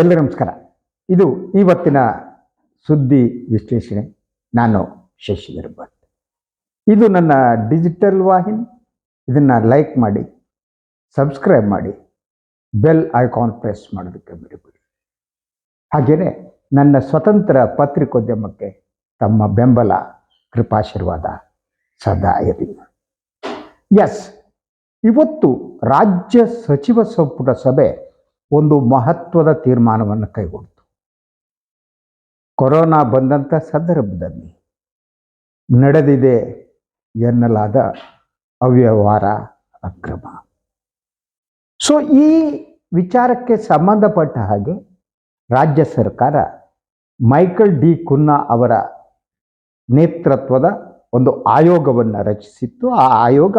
ಎಲ್ಲ ನಮಸ್ಕಾರ. ಇದು ಇವತ್ತಿನ ಸುದ್ದಿ ವಿಶ್ಲೇಷಣೆ. ನಾನು ಶಶಿಧರ್ ಭಟ್ ಇದು ನನ್ನ ಡಿಜಿಟಲ್ ವಾಹಿನಿ. ಇದನ್ನು ಲೈಕ್ ಮಾಡಿ, ಸಬ್ಸ್ಕ್ರೈಬ್ ಮಾಡಿ, ಬೆಲ್ ಐಕಾನ್ ಪ್ರೆಸ್ ಮಾಡೋದಕ್ಕೆ ಬಿಡಬೇಡಿ ಹಾಗೆಯೇ ನನ್ನ ಸ್ವತಂತ್ರ ಪತ್ರಿಕೋದ್ಯಮಕ್ಕೆ ತಮ್ಮ ಬೆಂಬಲ, ಕೃಪಾಶೀರ್ವಾದ ಸದಾ ಇರಲಿ ಎಸ್ ಇವತ್ತು ರಾಜ್ಯ ಸಚಿವ ಸಂಪುಟ ಸಭೆ ಒಂದು ಮಹತ್ವದ ತೀರ್ಮಾನವನ್ನು ಕೈಗೊಂಡಿತು ಕೊರೋನಾ ಬಂದಂಥ ಸಂದರ್ಭದಲ್ಲಿ ನಡೆದಿದೆ ಎನ್ನಲಾದ ಅವ್ಯವಹಾರ ಅಕ್ರಮ. ಸೊ ಈ ವಿಚಾರಕ್ಕೆ ಸಂಬಂಧಪಟ್ಟ ಹಾಗೆ ರಾಜ್ಯ ಸರ್ಕಾರ ಮೈಕಲ್ ಡಿ ಕುನ್ನಾ ಅವರ ನೇತೃತ್ವದ ಒಂದು ಆಯೋಗವನ್ನು ರಚಿಸಿತ್ತು. ಆ ಆಯೋಗ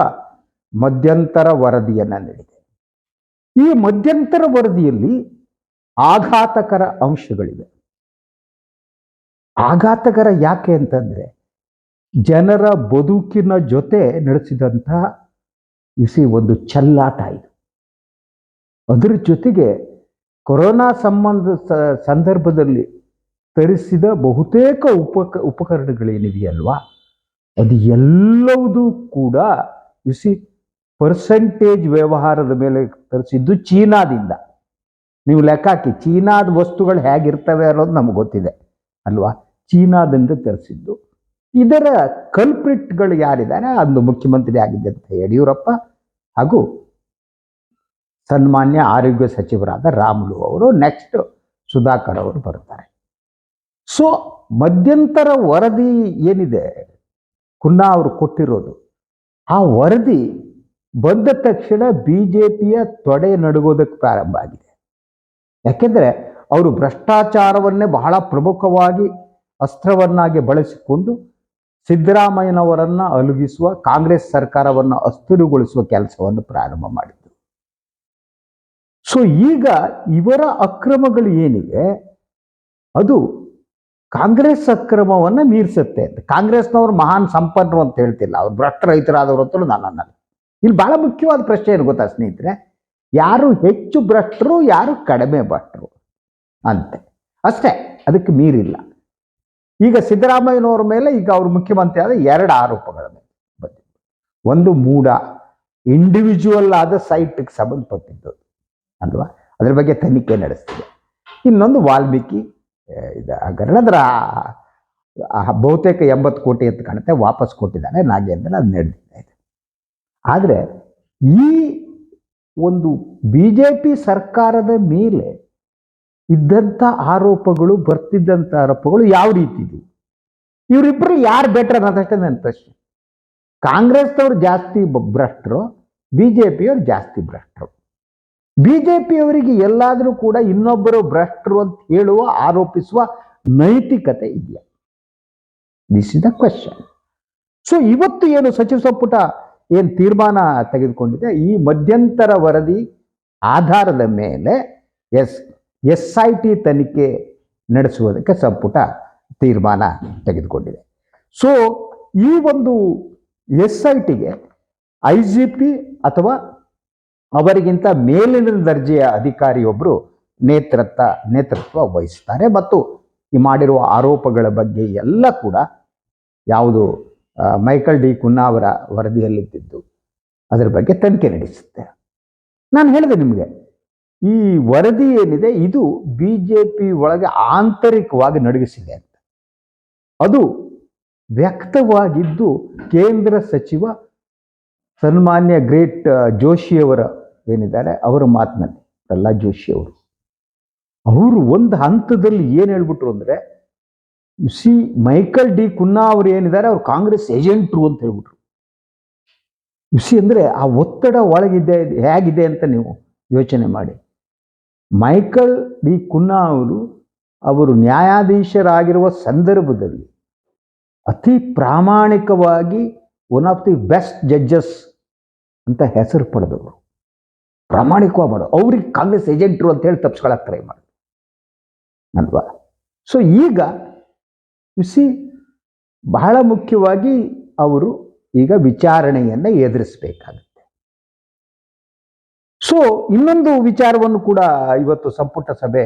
ಮಧ್ಯಂತರ ವರದಿಯನ್ನು ನೀಡಿದೆ. ಈ ಮಧ್ಯಂತರ ವರದಿಯಲ್ಲಿ ಆಘಾತಕರ ಅಂಶಗಳಿವೆ. ಆಘಾತಕರ ಯಾಕೆ ಅಂತಂದ್ರೆ ಜನರ ಬದುಕಿನ ಜೊತೆ ನಡೆಸಿದಂತಹ ಇಸಿ ಒಂದು ಚಲ್ಲಾಟ ಇದು. ಅದರ ಜೊತೆಗೆ ಕೊರೋನಾ ಸಂಬಂಧ ಸಂದರ್ಭದಲ್ಲಿ ತರಿಸಿದ ಬಹುತೇಕ ಉಪಕ ಉಪಕರಣಗಳೇನಿದೆಯಲ್ವಾ? ಅದು ಎಲ್ಲವುದೂ ಕೂಡ ಇಸಿ ಪರ್ಸೆಂಟೇಜ್ ವ್ಯವಹಾರದ ಮೇಲೆ ತರಿಸಿದ್ದು ಚೀನಾದಿಂದ. ನೀವು ಲೆಕ್ಕ ಹಾಕಿ, ಚೀನಾದ ವಸ್ತುಗಳು ಹೇಗಿರ್ತವೆ ಅನ್ನೋದು ನಮ್ಗೆ ಗೊತ್ತಿದೆ, ಅಲ್ವಾ? ಚೀನಾದಿಂದ ತರಿಸಿದ್ದು. ಇದರ ಕಲ್ಪ್ರಿಟ್ಗಳು ಯಾರಿದ್ದಾರೆ? ಅಂದು ಮುಖ್ಯಮಂತ್ರಿ ಆಗಿದ್ದಂಥ ಯಡಿಯೂರಪ್ಪ ಹಾಗೂ ಸನ್ಮಾನ್ಯ ಆರೋಗ್ಯ ಸಚಿವರಾದ ರಾಮುಲು ಅವರು ನೆಕ್ಸ್ಟ್ ಸುಧಾಕರ್ ಅವರು ಬರ್ತಾರೆ ಸೊ ಮಧ್ಯಂತರ ವರದಿ ಏನಿದೆ? ಕುನ್ನಾ ಅವರು ಕೊಟ್ಟಿರೋದು. ಆ ವರದಿ ಬಂದ ತಕ್ಷಣ ಬಿ ಜೆ ಪಿಯ ತೊಡೆ ನಡುಗೋದಕ್ಕೆ ಪ್ರಾರಂಭ ಆಗಿದೆ. ಯಾಕೆಂದರೆ ಅವರು ಭ್ರಷ್ಟಾಚಾರವನ್ನೇ ಬಹಳ ಪ್ರಮುಖವಾಗಿ ಅಸ್ತ್ರವನ್ನಾಗಿ ಬಳಸಿಕೊಂಡು ಸಿದ್ದರಾಮಯ್ಯನವರನ್ನ ಅಲುಗಿಸುವ ಕಾಂಗ್ರೆಸ್ ಸರ್ಕಾರವನ್ನು ಅಸ್ಥಿರಗೊಳಿಸುವ ಕೆಲಸವನ್ನು ಪ್ರಾರಂಭ ಮಾಡಿದ್ರು ಸೊ ಈಗ ಇವರ ಅಕ್ರಮಗಳು ಏನಿವೆ, ಅದು ಕಾಂಗ್ರೆಸ್ ಅಕ್ರಮವನ್ನು ಮೀರಿಸುತ್ತೆ ಅಂತ. ಕಾಂಗ್ರೆಸ್ನವರು ಮಹಾನ್ ಸಂಪನ್ನರು ಅಂತ ಹೇಳ್ತಿಲ್ಲ. ಅವ್ರು ಭ್ರಷ್ಟ ರೈತರಾದವರು ಅಂತಲೂ ನಾನು ಅನ್ನಲ್ಲ ಇಲ್ಲಿ ಬಹಳ ಮುಖ್ಯವಾದ ಪ್ರಶ್ನೆ ಏನು ಗೊತ್ತಾ ಸ್ನೇಹಿತರೆ? ಯಾರು ಹೆಚ್ಚು ಭ್ರಷ್ಟರು, ಯಾರು ಕಡಿಮೆ ಭಟ್ರು ಅಂತೆ. ಅಷ್ಟೇ, ಅದಕ್ಕೆ ಮೀರಿಲ್ಲ. ಈಗ ಸಿದ್ದರಾಮಯ್ಯನವರ ಮೇಲೆ ಈಗ ಅವರು ಮುಖ್ಯಮಂತ್ರಿ ಆದ ಎರಡು ಆರೋಪಗಳ ಮೇಲೆ ಬಂದಿದ್ದು. ಒಂದು ಮೂಡ ಇಂಡಿವಿಜುವಲ್ ಆದ ಸೈಟ್ಗೆ ಸಂಬಂಧಪಟ್ಟಿದ್ದು, ಅಲ್ವಾ? ಅದ್ರ ಬಗ್ಗೆ ತನಿಖೆ ನಡೆಸ್ತಿದೆ. ಇನ್ನೊಂದು ವಾಲ್ಮೀಕಿ ಇದು ಹಗರಣ ಅದರ ಬಹುತೇಕ ಎಂಬತ್ತು ಕೋಟಿ ಅಂತ ಕಾಣುತ್ತೆ, ವಾಪಸ್ ಕೊಟ್ಟಿದ್ದಾನೆ ನಾಗೇಂದ್ರ ಅದು ನಡೆದಿದೆ. ಆದರೆ ಈ ಒಂದು ಬಿ ಜೆ ಪಿ ಸರ್ಕಾರದ ಮೇಲೆ ಇದ್ದಂಥ ಆರೋಪಗಳು ಬರ್ತಿದ್ದಂಥ ಆರೋಪಗಳು ಯಾವ ರೀತಿ ಇವರಿಬ್ಬರು ಯಾರು ಬೆಟ್ರ್ ಅನ್ನೋದಷ್ಟೇ ನನ್ನ ಪ್ರಶ್ನೆ. ಕಾಂಗ್ರೆಸ್ನವ್ರು ಜಾಸ್ತಿ ಭ್ರಷ್ಟರು ಬಿ ಜೆ ಪಿಯವ್ರು ಜಾಸ್ತಿ ಭ್ರಷ್ಟರು. ಬಿ ಜೆ ಪಿಯವರಿಗೆ ಎಲ್ಲಾದರೂ ಕೂಡ ಇನ್ನೊಬ್ಬರು ಭ್ರಷ್ಟರು ಅಂತ ಹೇಳುವ, ಆರೋಪಿಸುವ ನೈತಿಕತೆ ಇದೆಯಾ? This is the question so ಇವತ್ತು ಏನು ಸಚಿವ ಸಂಪುಟ ಏನು ತೀರ್ಮಾನ ತೆಗೆದುಕೊಂಡಿದೆ? ಈ ಮಧ್ಯಂತರ ವರದಿ ಆಧಾರದ ಮೇಲೆ ಎಸ್ ಎಸ್ ಐ ಟಿ ತನಿಖೆ ನಡೆಸುವುದಕ್ಕೆ ಸಂಪುಟ ತೀರ್ಮಾನ ತೆಗೆದುಕೊಂಡಿದೆ. ಸೊ ಈ ಒಂದು ಎಸ್ ಐ ಟಿಗೆ ಐ ಜಿ ಪಿ ಅಥವಾ ಅವರಿಗಿಂತ ಮೇಲಿನ ದರ್ಜೆಯ ಅಧಿಕಾರಿಯೊಬ್ಬರು ನೇತೃತ್ವ ನೇತೃತ್ವ ವಹಿಸ್ತಾರೆ. ಮತ್ತು ಈ ಮಾಡಿರುವ ಆರೋಪಗಳ ಬಗ್ಗೆ ಎಲ್ಲ ಕೂಡ ಯಾವುದು ಮೈಕಲ್ ಡಿ ಕುನ್ನಾ ಅವರ ವರದಿಯಲ್ಲಿದ್ದಿದ್ದು ಅದರ ಬಗ್ಗೆ ತನಿಖೆ ನಡೆಸುತ್ತೆ. ನಾನು ಹೇಳಿದೆ ನಿಮಗೆ, ಈ ವರದಿ ಏನಿದೆ, ಇದು ಬಿ ಜೆ ಪಿ ಒಳಗೆ ಆಂತರಿಕವಾಗಿ ನಡಗಿಸಿದೆ ಅಂತ. ಅದು ವ್ಯಕ್ತವಾಗಿದ್ದು ಕೇಂದ್ರ ಸಚಿವ ಸನ್ಮಾನ್ಯ ಗ್ರೇಟ್ ಜೋಶಿಯವರ ಏನಿದ್ದಾರೆ, ಅವರ ಮಾತಿನಲ್ಲಿ, ಪ್ರಹ್ಲಾದ್ ಜೋಶಿ ಅವರು. ಅವರು ಒಂದು ಹಂತದಲ್ಲಿ ಏನು ಹೇಳ್ಬಿಟ್ರು ಅಂದರೆ ಸಿ ಮೈಕಲ್ ಡಿ ಕುನ್ನಾ ಅವರು ಏನಿದ್ದಾರೆ, ಅವ್ರು ಕಾಂಗ್ರೆಸ್ ಏಜೆಂಟ್ರು ಅಂತ ಹೇಳ್ಬಿಟ್ರು. ಸಿ ಅಂದರೆ ಆ ಒತ್ತಡ ಒಳಗಿದೆ, ಹೇಗಿದೆ ಅಂತ ನೀವು ಯೋಚನೆ ಮಾಡಿ. ಮೈಕಲ್ ಡಿ ಕುನ್ನಾ ಅವರು ಅವರು ನ್ಯಾಯಾಧೀಶರಾಗಿರುವ ಸಂದರ್ಭದಲ್ಲಿ ಅತಿ ಪ್ರಾಮಾಣಿಕವಾಗಿ one of the best judges ಅಂತ ಹೆಸರು ಪಡೆದವರು. ಪ್ರಾಮಾಣಿಕವಾಗಿ ಮಾಡೋದು ಅವ್ರಿಗೆ ಕಾಂಗ್ರೆಸ್ ಏಜೆಂಟ್ರು ಅಂತ ಹೇಳಿ ತಪ್ಪಿಸ್ಕೊಳಕ್ಕೆ ಟ್ರೈ ಮಾಡೋದು ಅಲ್ವಾ? ಸೊ ಈಗ ಸಿ ಬಹಳ ಮುಖ್ಯವಾಗಿ ಅವರು ಈಗ ವಿಚಾರಣೆಯನ್ನು ಎದುರಿಸಬೇಕಾಗುತ್ತೆ. ಸೊ ಇನ್ನೊಂದು ವಿಚಾರವನ್ನು ಕೂಡ ಇವತ್ತು ಸಂಪುಟ ಸಭೆ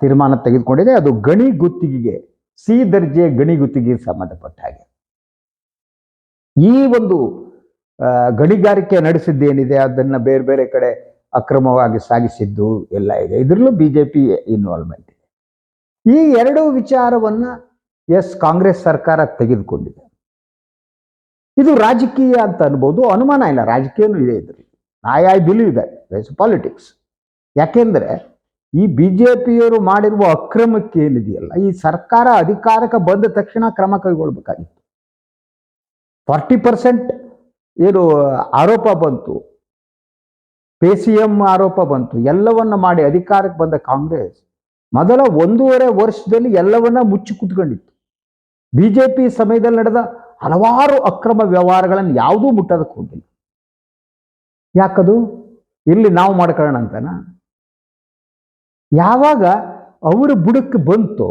ತೀರ್ಮಾನ ತೆಗೆದುಕೊಂಡಿದೆ. ಅದು ಗಣಿ ಗುತ್ತಿಗೆಗೆ, ಸಿ ದರ್ಜೆ ಗಣಿ ಗುತ್ತಿಗೆಗೆ ಸಂಬಂಧಪಟ್ಟ ಹಾಗೆ. ಈ ಒಂದು ಗಣಿಗಾರಿಕೆ ನಡೆಸಿದ್ದೇನಿದೆ, ಅದನ್ನ ಬೇರೆ ಬೇರೆ ಕಡೆ ಅಕ್ರಮವಾಗಿ ಸಾಗಿಸಿದ್ದು ಎಲ್ಲ ಇದೆ. ಇದರಲ್ಲೂ ಬಿಜೆಪಿ ಇನ್ವಾಲ್ವ್ಮೆಂಟ್ ಇದೆ. ಈ ಎರಡು ವಿಚಾರವನ್ನ ಎಸ್ ಕಾಂಗ್ರೆಸ್ ಸರ್ಕಾರ ತೆಗೆದುಕೊಂಡಿದೆ. ಇದು ರಾಜಕೀಯ ಅಂತ ಅನ್ಬೋದು, ಅನುಮಾನ ಇಲ್ಲ, ರಾಜಕೀಯನೂ ಇದೆ ಇದ್ರಿ I I believe that politics ಯಾಕೆಂದ್ರೆ ಈ ಬಿ ಜೆ ಪಿಯವರು ಮಾಡಿರುವ ಅಕ್ರಮಕ್ಕೆ ಏನಿದೆಯಲ್ಲ, ಈ ಸರ್ಕಾರ ಅಧಿಕಾರಕ್ಕೆ ಬಂದ ತಕ್ಷಣ ಕ್ರಮ ಕೈಗೊಳ್ಬೇಕಾಗಿತ್ತು. ಫಾರ್ಟಿ ಪರ್ಸೆಂಟ್ ಏನು ಆರೋಪ ಬಂತು, ಪೇ ಸಿ ಎಂ ಆರೋಪ ಬಂತು, ಎಲ್ಲವನ್ನ ಮಾಡಿ ಅಧಿಕಾರಕ್ಕೆ ಬಂದ ಕಾಂಗ್ರೆಸ್ ಮೊದಲ ಒಂದೂವರೆ ವರ್ಷದಲ್ಲಿ ಎಲ್ಲವನ್ನ ಮುಚ್ಚಿ ಕುತ್ಕೊಂಡಿತ್ತು. ಬಿಜೆಪಿ ಸಮಯದಲ್ಲಿ ನಡೆದ ಹಲವಾರು ಅಕ್ರಮ ವ್ಯವಹಾರಗಳನ್ನು ಯಾವುದೂ ಮುಟ್ಟೋದಕ್ಕೆ ಹೋಗಿಲ್ಲ. ಯಾಕದು? ಇಲ್ಲಿ ನಾವು ಮಾಡ್ಕೊಳ್ಳೋಣ ಅಂತನಾ? ಯಾವಾಗ ಅವರ ಬುಡಕ್ಕೆ ಬಂತು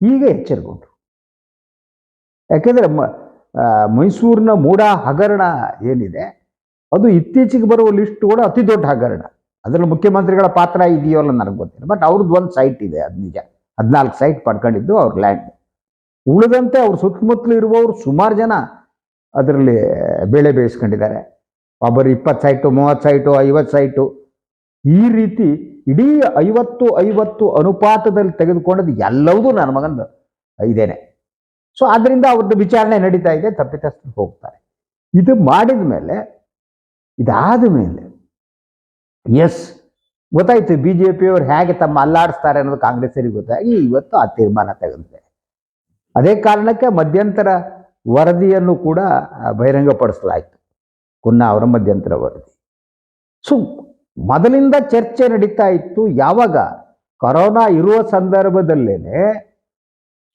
ಈಗ ಎಚ್ಚರಿಕೊಂಡ್ರು ಯಾಕೆಂದ್ರೆ ಮೈಸೂರಿನ ಮೂಡ ಹಗರಣ ಏನಿದೆ, ಅದು ಇತ್ತೀಚೆಗೆ ಬರುವ ಲಿಸ್ಟ್ ಕೂಡ ಅತಿ ದೊಡ್ಡ ಹಗರಣ. ಅದರಲ್ಲಿ ಮುಖ್ಯಮಂತ್ರಿಗಳ ಪಾತ್ರ ಇದೆಯೋ ಅಲ್ಲ ನನಗೆ ಗೊತ್ತಿಲ್ಲ. ಬಟ್ ಅವ್ರದ್ದು ಒಂದು ಸೈಟ್ ಇದೆ ಅದು ನಿಜ. ಹದಿನಾಲ್ಕು ಸೈಟ್ ಪಡ್ಕೊಂಡಿದ್ದು ಅವ್ರ ಲ್ಯಾಂಡ್ ಉಳಿದಂತೆ ಅವ್ರ ಸುತ್ತಮುತ್ತಲು ಇರುವವರು ಸುಮಾರು ಜನ ಅದರಲ್ಲಿ ಬೆಳೆ ಬೇಯಿಸ್ಕೊಂಡಿದ್ದಾರೆ ಒಬ್ಬರು ಇಪ್ಪತ್ತು ಸೈಟು ಮೂವತ್ತು ಸೈಟು ಐವತ್ತು ಸೈಟು ಈ ರೀತಿ ಇಡೀ ಐವತ್ತು ಐವತ್ತು ಅನುಪಾತದಲ್ಲಿ ತೆಗೆದುಕೊಂಡದ್ದು ಎಲ್ಲವೂ ನನ್ನ ಮಗಂದು ಇದೇನೆ. ಸೊ ಆದ್ದರಿಂದ ಅವ್ರದ್ದು ವಿಚಾರಣೆ ನಡೀತಾ ಇದೆ, ತಪ್ಪಿತಸ್ಥರು ಹೋಗ್ತಾರೆ. ಇದು ಮಾಡಿದ ಮೇಲೆ ಇದಾದ ಮೇಲೆ ಎಸ್ ಗೊತ್ತಾಯ್ತು ಬಿ ಜೆ ಪಿಯವರು ಹೇಗೆ ತಮ್ಮ ಅಲ್ಲಾಡಿಸ್ತಾರೆ ಅನ್ನೋದು ಕಾಂಗ್ರೆಸ್ಸರಿಗೆ ಗೊತ್ತಾಗಿ ಇವತ್ತು ಆ ತೀರ್ಮಾನ ತೆಗೆದಿದೆ. ಅದೇ ಕಾರಣಕ್ಕೆ ಮಧ್ಯಂತರ ವರದಿಯನ್ನು ಕೂಡ ಬಹಿರಂಗಪಡಿಸಲಾಯಿತು. ಕುನ್ನ ಅವರ ಮಧ್ಯಂತರ ವರದಿ. ಸೊ, ಮೊದಲಿಂದ ಚರ್ಚೆ ನಡೀತಾ ಇತ್ತು, ಯಾವಾಗ? ಕೊರೋನಾ ಇರುವ ಸಂದರ್ಭದಲ್ಲೇನೆ,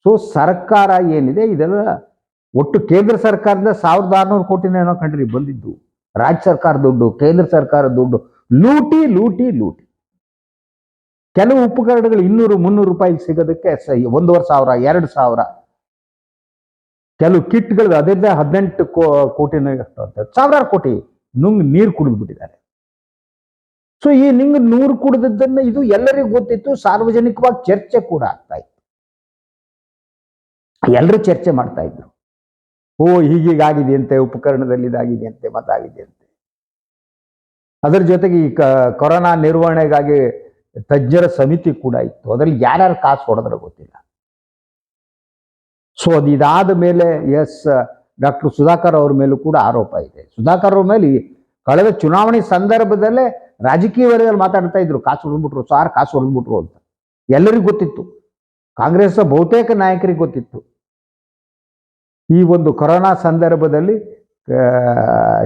ಸೊ, ಸರ್ಕಾರ ಏನಿದೆ, ಇದೆಲ್ಲ ಒಟ್ಟು ಕೇಂದ್ರ ಸರ್ಕಾರದಿಂದ ಸಾವಿರದ ಆರುನೂರು ಕೋಟಿನೇನೋ ಕಂಡ್ರಿ ಬಂದಿದ್ದು. ರಾಜ್ಯ ಸರ್ಕಾರ ದುಡ್ಡು, ಕೇಂದ್ರ ಸರ್ಕಾರ ದುಡ್ಡು. ಲೂಟಿ ಲೂಟಿ ಲೂಟಿ. ಕೆಲವು ಉಪಕರಣಗಳು ಇನ್ನೂರು, ಮುನ್ನೂರು ರೂಪಾಯಿಗೆ ಸಿಗೋದಕ್ಕೆ ಒಂದೂವರೆ ಸಾವಿರ, ಎರಡು ಸಾವಿರ. ಕೆಲವು ಕಿಟ್ಗಳು ಅದರಿಂದ ಹದಿನೆಂಟು ಅಂತ ಸಾವಿರಾರು ಕೋಟಿ ನುಂಗ್ ನೀರು ಕುಡಿದು ಬಿಟ್ಟಿದ್ದಾರೆ ಸೊ ಈ ನಿಂಗ್ ನೂರು ಕುಡಿದದ್ದನ್ನ ಇದು ಎಲ್ಲರಿಗೂ ಗೊತ್ತಿತ್ತು. ಸಾರ್ವಜನಿಕವಾಗಿ ಚರ್ಚೆ ಕೂಡ ಆಗ್ತಾ ಇತ್ತು. ಎಲ್ಲರೂ ಚರ್ಚೆ ಮಾಡ್ತಾ ಇದ್ರು. ಓ ಹೀಗೀಗಾಗಿದೆ ಅಂತೆ, ಉಪಕರಣದಲ್ಲಿ ಇದಾಗಿದೆ ಅಂತೆ. ಅದರ ಜೊತೆಗೆ ಈ ಕೊರೋನಾ ನಿರ್ವಹಣೆಗಾಗಿ ತಜ್ಞರ ಸಮಿತಿ ಕೂಡ ಇತ್ತು. ಅದರಲ್ಲಿ ಯಾರ್ಯಾರು ಕಾಸು ಹೊಡೆದ್ರೆ ಗೊತ್ತಿಲ್ಲ. ಸೊ ಅದು ಇದಾದ ಮೇಲೆ ಎಸ್, ಡಾಕ್ಟರ್ ಸುಧಾಕರ್ ಅವ್ರ ಮೇಲೂ ಕೂಡ ಆರೋಪ ಇದೆ. ಸುಧಾಕರ್ ಅವ್ರ ಮೇಲೆ ಕಳೆದ ಚುನಾವಣೆ ಸಂದರ್ಭದಲ್ಲೇ ರಾಜಕೀಯ ವಲಯದಲ್ಲಿ ಮಾತಾಡ್ತಾ ಇದ್ರು. ಕಾಸು ಹೊಡೆದ್ಬಿಟ್ರು, ಸಾರ್ ಕಾಸು ಹೊಡೆದ್ಬಿಟ್ರು ಅಂತ. ಎಲ್ಲರಿಗೂ ಗೊತ್ತಿತ್ತು. ಕಾಂಗ್ರೆಸ್ ಬಹುತೇಕ ನಾಯಕರಿಗೆ ಗೊತ್ತಿತ್ತು. ಈ ಒಂದು ಕೊರೋನಾ ಸಂದರ್ಭದಲ್ಲಿ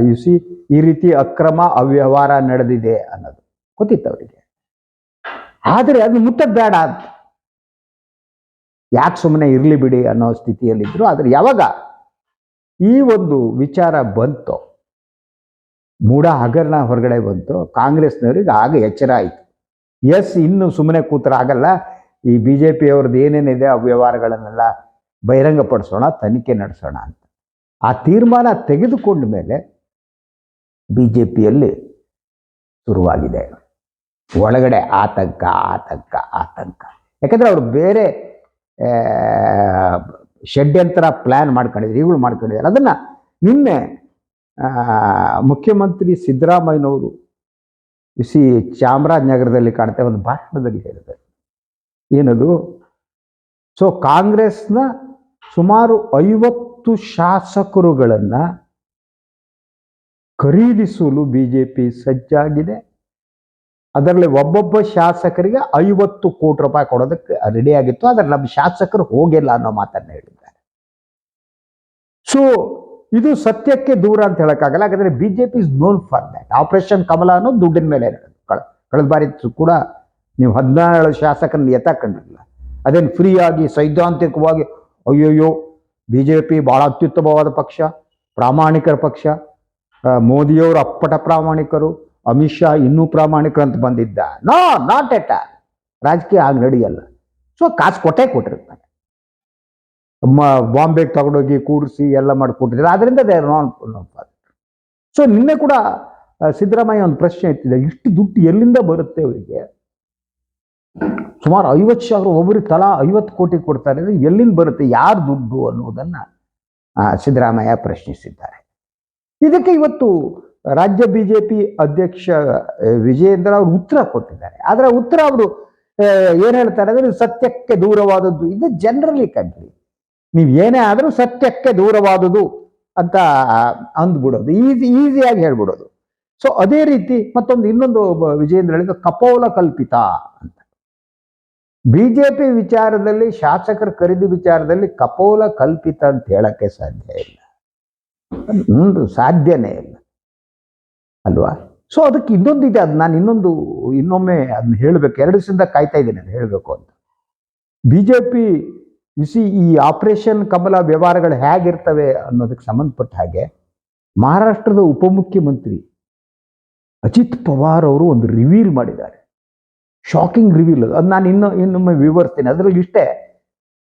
ಯು ಸಿ ಈ ರೀತಿ ಅಕ್ರಮ ಅವ್ಯವಹಾರ ನಡೆದಿದೆ ಅನ್ನೋದು. ಗೊತ್ತಿತ್ತು ಅವರಿಗೆ. ಆದರೆ ಅದು ಮುಟ್ಟದ್ ಬೇಡ ಅಂತ. ಯಾಕೆ ಸುಮ್ಮನೆ ಇರಲಿ ಬಿಡಿ ಅನ್ನೋ ಸ್ಥಿತಿಯಲ್ಲಿದ್ರು, ಆದರೆ ಯಾವಾಗ ಈ ಒಂದು ವಿಚಾರ ಬಂತು ಮೂಡ ಹಗರಣ ಹೊರಗಡೆ ಬಂತು, ಕಾಂಗ್ರೆಸ್ನವ್ರಿಗೆ ಆಗ ಎಚ್ಚರ ಆಯಿತು. ಎಸ್, ಇನ್ನು ಸುಮ್ಮನೆ ಕೂತ್ರ ಆಗಲ್ಲ. ಈ ಬಿ ಜೆ ಪಿಯವ್ರದ್ದು ಏನೇನಿದೆ ಅವ್ಯವಹಾರಗಳನ್ನೆಲ್ಲ ವ್ಯವಹಾರಗಳನ್ನೆಲ್ಲ ಬಹಿರಂಗಪಡಿಸೋಣ, ತನಿಖೆ ನಡೆಸೋಣ ಅಂತ. ಆ ತೀರ್ಮಾನ ತೆಗೆದುಕೊಂಡ ಮೇಲೆ ಬಿ ಜೆ ಪಿಯಲ್ಲಿ ಶುರುವಾಗಿದೆ. ಒಳಗಡೆ ಆತಂಕ ಆತಂಕ ಆತಂಕ. ಯಾಕಂದರೆ ಅವರು ಬೇರೆ ಷಡ್ಯಂತರ ಪ್ಲ್ಯಾನ್ ಮಾಡ್ಕೊಂಡಿದ್ರು ಈಗಳು ಮಾಡ್ಕೊಂಡಿದ್ದಾರೆ. ಅದನ್ನು ನಿನ್ನೆ ಮುಖ್ಯಮಂತ್ರಿ ಸಿದ್ದರಾಮಯ್ಯನವರು ಸಿ ಚಾಮರಾಜನಗರದಲ್ಲಿ ಕಾಣುತ್ತೆ ಒಂದು ಭಾಷಣದಲ್ಲಿ ಹೇಳಿದ್ದಾರೆ. ಏನದು? ಸೊ ಕಾಂಗ್ರೆಸ್ನ ಸುಮಾರು ಐವತ್ತು ಶಾಸಕರುಗಳನ್ನ ಖರೀದಿಸಲು ಬಿ ಜೆ ಪಿ ಸಜ್ಜಾಗಿದೆ. ಅದರಲ್ಲಿ ಒಬ್ಬೊಬ್ಬ ಶಾಸಕರಿಗೆ ಐವತ್ತು ಕೋಟಿ ರೂಪಾಯಿ ಕೊಡೋದಕ್ಕೆ ರೆಡಿ ಆಗಿತ್ತು. ಆದರೆ ನಮ್ಮ ಶಾಸಕರು ಹೋಗಿಲ್ಲ ಅನ್ನೋ ಮಾತನ್ನ ಹೇಳಿದ್ದಾರೆ. ಸೊ ಇದು ಸತ್ಯಕ್ಕೆ ದೂರ ಅಂತ ಹೇಳಕ್ಕಾಗಲ್ಲ. ಯಾಕಂದ್ರೆ BJP is known for that operation Kamala ಅನ್ನೋ ದುಡ್ಡಿನ ಮೇಲೆ ಕಳೆದ ಬಾರಿ ಕೂಡ ನೀವು ಹದಿನೇಳು ಶಾಸಕರನ್ನ ಎತ್ತಾಕೊಂಡಿರಲಿಲ್ಲ ಅದೇನು ಫ್ರೀ ಆಗಿ, ಸೈದ್ಧಾಂತಿಕವಾಗಿ, ಅಯ್ಯೋಯ್ಯೋ ಬಿ ಜೆ ಪಿ ಭಾಳ ಅತ್ಯುತ್ತಮವಾದ ಪಕ್ಷ, ಪ್ರಾಮಾಣಿಕರ ಪಕ್ಷ. ಮೋದಿಯವರು ಅಪ್ಪಟ ಪ್ರಾಮಾಣಿಕರು, ಅಮಿತ್ ಶಾ ಇನ್ನೂ ಪ್ರಾಮಾಣಿಕರು ಅಂತ ಬಂದಿದ್ದ. ನೋ ನಾಟ್ ಎಟ್ ರಾಜಕೀಯ ಆಗ ನಡೆಯಲ್ಲ. ಸೊ ಕಾಸು ಕೊಟ್ಟೆ ಕೊಟ್ಟಿರ್ತಾನೆ. ಬಾಂಬೆಗೆ ತಗೊಂಡೋಗಿ ಕೂಡಿಸಿ ಎಲ್ಲ ಮಾಡಿ ಅದರಿಂದ ದೇ ನಾನ್ ಸೊ ನಿನ್ನೆ ಕೂಡ ಸಿದ್ದರಾಮಯ್ಯ ಒಂದು ಪ್ರಶ್ನೆ ಇತ್ತಿದೆ ಇಷ್ಟು ದುಡ್ಡು ಎಲ್ಲಿಂದ ಬರುತ್ತೆ ಅವರಿಗೆ? ಸುಮಾರು ಐವತ್ತು ಸಾವಿರ ಒಬ್ಬರಿಗೆ ತಲಾ ಐವತ್ತು ಕೋಟಿ ಕೊಡ್ತಾರೆ ಅಂದ್ರೆ ಎಲ್ಲಿಂದ ಬರುತ್ತೆ ಯಾರು ದುಡ್ಡು ಅನ್ನೋದನ್ನ ಸಿದ್ದರಾಮಯ್ಯ ಪ್ರಶ್ನಿಸಿದ್ದಾರೆ. ಇದಕ್ಕೆ ಇವತ್ತು ರಾಜ್ಯ ಬಿಜೆಪಿ ಅಧ್ಯಕ್ಷ ಆ, ವಿಜಯೇಂದ್ರ ಅವರು ಉತ್ತರ ಕೊಟ್ಟಿದ್ದಾರೆ. ಆದರೆ ಉತ್ತರ ಅವರು ಏನು ಹೇಳ್ತಾರೆ ಅಂದ್ರೆ ಸತ್ಯಕ್ಕೆ ದೂರವಾದದ್ದು. ಇದು ಜನರಲಿ ಕಂಡ್ರಿ. ನೀವು ಏನೇ ಆದರೂ ಸತ್ಯಕ್ಕೆ ದೂರವಾದುದು ಅಂತ ಅಂದ್ಬಿಡೋದು. ಈಸಿ ಈಸಿಯಾಗಿ ಹೇಳ್ಬಿಡೋದು. ಸೊ ಅದೇ ರೀತಿ ಮತ್ತೊಂದು ಇನ್ನೊಂದು ವಿಜಯೇಂದ್ರ ಹೇಳಿದ ಕಪೋಲ ಕಲ್ಪಿತ ಅಂತ. ಬಿಜೆಪಿ ವಿಚಾರದಲ್ಲಿ, ಶಾಸಕರ ಖರೀದಿ ವಿಚಾರದಲ್ಲಿ ಕಪೋಲ ಕಲ್ಪಿತ ಅಂತ ಹೇಳಕ್ಕೆ ಸಾಧ್ಯ ಇಲ್ಲ. ಒಂದು ಸಾಧ್ಯನೇ ಇಲ್ಲ. ಅಲ್ವಾ? ಸೊ ಅದಕ್ಕೆ ಇನ್ನೊಂದು ಇದೆ. ಅದು ನಾನು ಇನ್ನೊಂದು, ಇನ್ನೊಮ್ಮೆ ಅದನ್ನ ಹೇಳಬೇಕು. ಎರಡು ದಿವಸದಿಂದ ಕಾಯ್ತಾ ಇದ್ದೀನಿ ಅದು ಹೇಳಬೇಕು ಅಂತ. ಬಿ ಜೆ ಪಿ ಇಸಿ ಈ ಆಪರೇಷನ್ ಕಮಲ ವ್ಯವಹಾರಗಳು ಹೇಗಿರ್ತವೆ ಅನ್ನೋದಕ್ಕೆ ಸಂಬಂಧಪಟ್ಟ ಹಾಗೆ, ಮಹಾರಾಷ್ಟ್ರದ ಉಪಮುಖ್ಯಮಂತ್ರಿ ಅಜಿತ್ ಪವಾರ್ ಅವರು ಒಂದು ರಿವೀಲ್ ಮಾಡಿದ್ದಾರೆ. ಶಾಕಿಂಗ್ ರಿವೀಲ್ ಅದು. ನಾನು ಇನ್ನೂ ಇನ್ನೊಮ್ಮೆ ವಿವರಿಸ್ತೀನಿ. ಅದರಲ್ಲಿ ಇಷ್ಟೇ,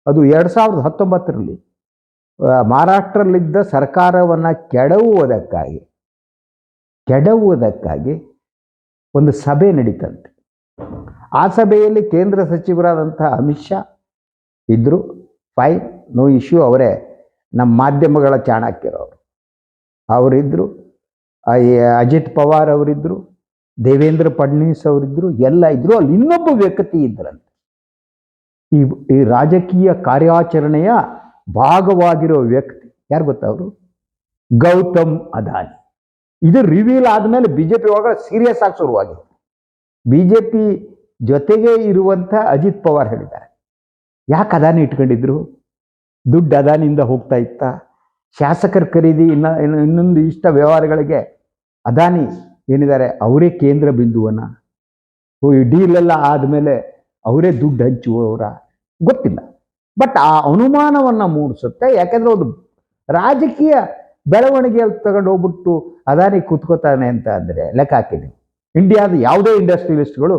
ಅದು ಎರಡು ಸಾವಿರದ ಹತ್ತೊಂಬತ್ತರಲ್ಲಿ ಮಹಾರಾಷ್ಟ್ರಲ್ಲಿದ್ದ ಸರ್ಕಾರವನ್ನು ಕೆಡವುವುದಕ್ಕಾಗಿ ಕೆಡವುವುದಕ್ಕಾಗಿ ಒಂದು ಸಭೆ ನಡೀತಂತೆ. ಆ ಸಭೆಯಲ್ಲಿ ಕೇಂದ್ರ ಸಚಿವರಾದಂತಹ ಅಮಿತ್ ಶಾ ಇದ್ದರು ಫೈನ್ ನೋ ಇಶ್ಯೂ ಅವರೇ ನಮ್ಮ ಮಾಧ್ಯಮಗಳ ಚಾಣಕ್ಯರವರು ಅವರಿದ್ದರು ಅಜಿತ್ ಪವಾರ್ ಅವರಿದ್ದರು ದೇವೇಂದ್ರ ಫಡ್ನವೀಸ್ ಅವರಿದ್ದರು ಎಲ್ಲ ಇದ್ದರು ಅಲ್ಲಿ ಇನ್ನೊಬ್ಬ ವ್ಯಕ್ತಿ ಇದ್ರಂತೆ. ಈ ಈ ರಾಜಕೀಯ ಕಾರ್ಯಾಚರಣೆಯ ಭಾಗವಾಗಿರೋ ವ್ಯಕ್ತಿ, ಯಾರು ಗೊತ್ತಾ ಅವರು? ಗೌತಮ್ ಅದಾನಿ. ಇದು ರಿವೀಲ್ ಆದಮೇಲೆ ಬಿ ಜೆ ಪಿ ಒಳಗಡೆ ಸೀರಿಯಸ್ ಆಗಿ ಶುರುವಾಗಿದೆ ಬಿ ಜೆ ಪಿ ಜೊತೆಗೆ ಇರುವಂಥ ಅಜಿತ್ ಪವಾರ್ ಹೇಳಿದ್ದಾರೆ. ಯಾಕೆ ಅದಾನಿ ಇಟ್ಕೊಂಡಿದ್ರು? ದುಡ್ಡು ಅದಾನಿಯಿಂದ ಹೋಗ್ತಾ ಇತ್ತ? ಶಾಸಕರ ಖರೀದಿ ಇನ್ನ, ಇನ್ನೊಂದು ಇಷ್ಟ ವ್ಯವಹಾರಗಳಿಗೆ ಅದಾನಿ ಏನಿದ್ದಾರೆ? ಅವರೇ ಕೇಂದ್ರ ಬಿಂದುವನ್ನ. ಓ ಈ ಡೀಲ್ ಎಲ್ಲ ಆದಮೇಲೆ ಅವರೇ ದುಡ್ಡು ಹಂಚುವವರ ಗೊತ್ತಿಲ್ಲ. ಬಟ್ ಆ ಅನುಮಾನವನ್ನು ಮೂಡಿಸುತ್ತೆ. ಯಾಕಂದ್ರೆ ಒಂದು ರಾಜಕೀಯ ಬೆಳವಣಿಗೆಯಲ್ಲಿ ತಗೊಂಡು ಹೋಗ್ಬಿಟ್ಟು ಅದಾನಿ ಕೂತ್ಕೋತಾನೆ ಅಂತ ಅಂದರೆ ಲೆಕ್ಕ ಹಾಕಿದ್ದೀವಿ ಇಂಡಿಯಾದ ಯಾವುದೇ ಇಂಡಸ್ಟ್ರಿಯಲಿಸ್ಟ್ಗಳು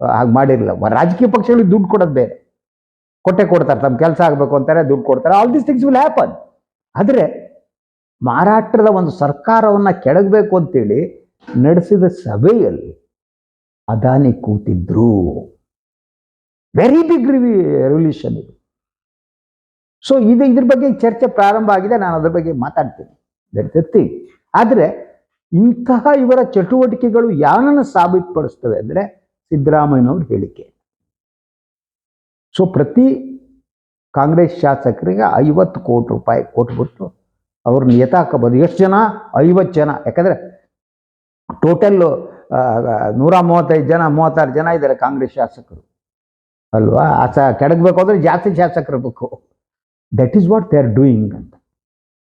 ಹಾಗೆ ಮಾಡಿರಲಿಲ್ಲ. ರಾಜಕೀಯ ಪಕ್ಷಗಳಿಗೆ ದುಡ್ಡು ಕೊಡೋದು ಬೇರೆ. ಕೊಟ್ಟೆ ಕೊಡ್ತಾರೆ. ತಮ್ಮ ಕೆಲಸ ಆಗಬೇಕು ಅಂತಾರೆ, ದುಡ್ಡು ಕೊಡ್ತಾರೆ. All this things will happen ಆದರೆ ಮಹಾರಾಷ್ಟ್ರದ ಒಂದು ಸರ್ಕಾರವನ್ನು ಕೆಡಗಬೇಕು ಅಂತೇಳಿ ನಡೆಸಿದ ಸಭೆಯಲ್ಲಿ ಅದಾನಿ ಕೂತಿದ್ರು. ವೆರಿ ಬಿಗ್ ರಿವಿ ರೆವಲ್ಯೂಷನ್ ಇದು. ಸೊ ಇದು ಇದ್ರ ಬಗ್ಗೆ ಚರ್ಚೆ ಪ್ರಾರಂಭ ಆಗಿದೆ, ನಾನು ಅದ್ರ ಬಗ್ಗೆ ಮಾತಾಡ್ತೀನಿ. ದಟ್ಸ್ ಆದರೆ, ಇಂತಹ ಇವರ ಚಟುವಟಿಕೆಗಳು ಯಾರನ್ನು ಸಾಬೀತುಪಡಿಸ್ತವೆ ಅಂದರೆ ಸಿದ್ದರಾಮಯ್ಯನವ್ರ ಹೇಳಿಕೆ. ಸೊ ಪ್ರತಿ ಕಾಂಗ್ರೆಸ್ ಶಾಸಕರಿಗೆ ಐವತ್ತು ಕೋಟಿ ರೂಪಾಯಿ ಕೊಟ್ಬಿಟ್ಟು ಅವ್ರನ್ನ ಎತ್ತಾಕಬೋದು ಎಷ್ಟು ಜನ? ಐವತ್ತು ಜನ. ಯಾಕಂದರೆ ಟೋಟಲ್ ನೂರ ಮೂವತ್ತೈದು ಜನ, ಮೂವತ್ತಾರು ಜನ ಇದ್ದಾರೆ ಕಾಂಗ್ರೆಸ್ ಶಾಸಕರು. ಅಲ್ವಾ? ಆ ಸ, ಕೆಡಗಬೇಕು ಅಂದರೆ ಜಾಸ್ತಿ ಶಾಸಕರು ಬೇಕು. That is what they are doing ಅಂತ.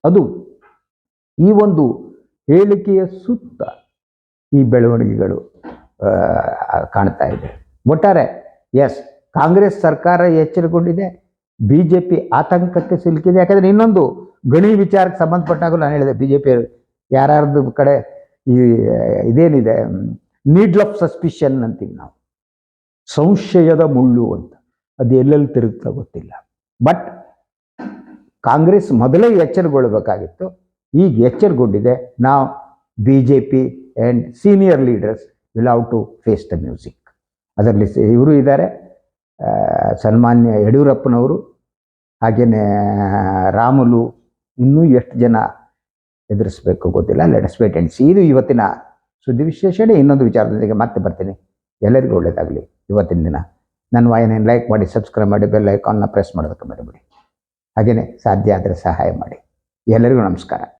ಅದು ಈ ಒಂದು ಹೇಳಿಕೆಯ ಸುತ್ತ ಈ ಬೆಳವಣಿಗೆಗಳು ಕಾಣ್ತಾ ಇದೆ. ಒಟ್ಟಾರೆ ಎಸ್ ಕಾಂಗ್ರೆಸ್ ಸರ್ಕಾರ ಎಚ್ಚರಗೊಂಡಿದೆ ಬಿ ಜೆ ಪಿ ಆತಂಕಕ್ಕೆ ಸಿಲುಕಿದೆ. ಯಾಕಂದರೆ ಇನ್ನೊಂದು ಗಣಿ ವಿಚಾರಕ್ಕೆ ಸಂಬಂಧಪಟ್ಟಾಗಲೂ ನಾನು ಹೇಳಿದೆ ಬಿ ಜೆ ಪಿ ಯಾರ್ಯಾರ್ದು ಕಡೆ ಈ, ಇದೇನಿದೆ? ನೀಡ್ಲ್ ಆಫ್ ಸಸ್ಪಿಷನ್ ಅಂತೀವಿ ನಾವು. ಸಂಶಯದ ಮುಳ್ಳು ಅಂತ. ಅದು ಎಲ್ಲೆಲ್ಲಿ ತಿರುಗ್ತಾ ಗೊತ್ತಿಲ್ಲ. ಬಟ್ ಕಾಂಗ್ರೆಸ್ ಮೊದಲೇ ಎಚ್ಚರಗೊಳ್ಬೇಕಾಗಿತ್ತು. ಈಗ ಎಚ್ಚರಗೊಂಡಿದೆ. ನಾವು B J P and senior leaders will how to face the music ಅದರಲ್ಲಿ ಇವರು ಇದ್ದಾರೆ. ಸನ್ಮಾನ್ಯ ಯಡಿಯೂರಪ್ಪನವರು ಹಾಗೆಯೇ ರಾಮುಲು, ಇನ್ನೂ ಎಷ್ಟು ಜನ ಎದುರಿಸ್ಬೇಕು ಗೊತ್ತಿಲ್ಲ. ಲೆಟ್ಸ್ ವೇಟ್ ಸಿ ಇದು ಇವತ್ತಿನ ಸುದ್ದಿ ವಿಶೇಷಣೆ ಇನ್ನೊಂದು ವಿಚಾರದೊಂದಿಗೆ ಮತ್ತೆ ಬರ್ತೀನಿ. ಎಲ್ಲರಿಗೂ ಒಳ್ಳೆಯದಾಗಲಿ ಇವತ್ತಿನ ದಿನ. ನನ್ನ ವಾಹಿನಿಯನ್ನು ಲೈಕ್ ಮಾಡಿ ಸಬ್ಸ್ಕ್ರೈಬ್ ಮಾಡಿ ಬೆಲ್ ಐಕಾನ್ನ ಪ್ರೆಸ್ ಮಾಡೋದಕ್ಕೆ ಮರಿಬೇಡಿ. ಹಾಗೆಯೇ ಸಾಧ್ಯ ಆದರೆ ಸಹಾಯ ಮಾಡಿ. ಎಲ್ಲರಿಗೂ ನಮಸ್ಕಾರ.